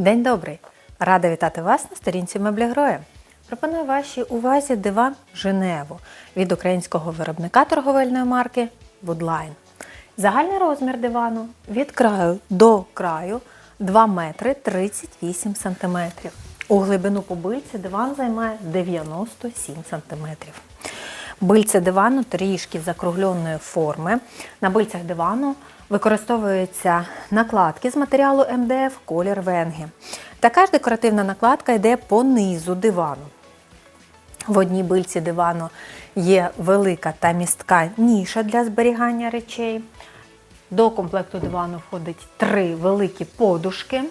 День добрий! Рада вітати вас на сторінці Меблі Гроя. Пропоную вашій увазі диван Женеву від українського виробника торговельної марки Woodline. Загальний розмір дивану від краю до краю 2 метри 38 сантиметрів. У глибину побильці диван займає 97 сантиметрів. Бильце дивану трішки закругленої форми. На бильцях дивану використовуються накладки з матеріалу МДФ колір венги. Така ж декоративна накладка йде по низу дивану. В одній бильці дивану є велика та містка ніша для зберігання речей. До комплекту дивану входить три великі подушки.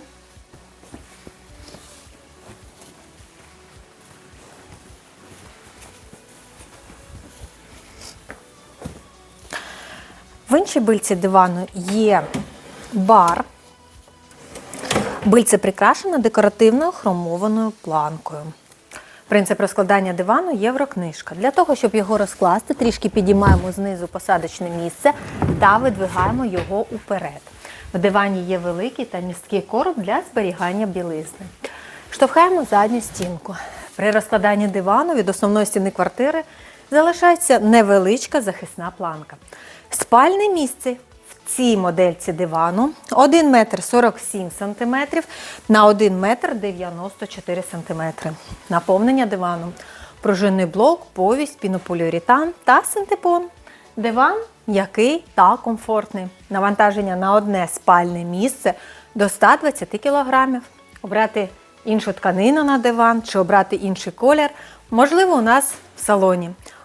В іншій бильці дивану є бар. Бильце прикрашено декоративною хромованою планкою. Принцип розкладання дивану єврокнижка. Для того, щоб його розкласти, трішки підіймаємо знизу посадочне місце та видвигаємо його уперед. В дивані є великий та місткий короб для зберігання білизни. Штовхаємо задню стінку. При розкладанні дивану від основної стіни квартири залишається невеличка захисна планка. Спальне місце в цій модельці дивану 1 метр 47 см на 1 метр 94 см. Наповнення дивану. Пружинний блок, повість, пінополіуретан та синтепон. Диван м'який та комфортний. Навантаження на одне спальне місце до 120 кг. Обрати іншу тканину на диван чи обрати інший колір можливо у нас в салоні.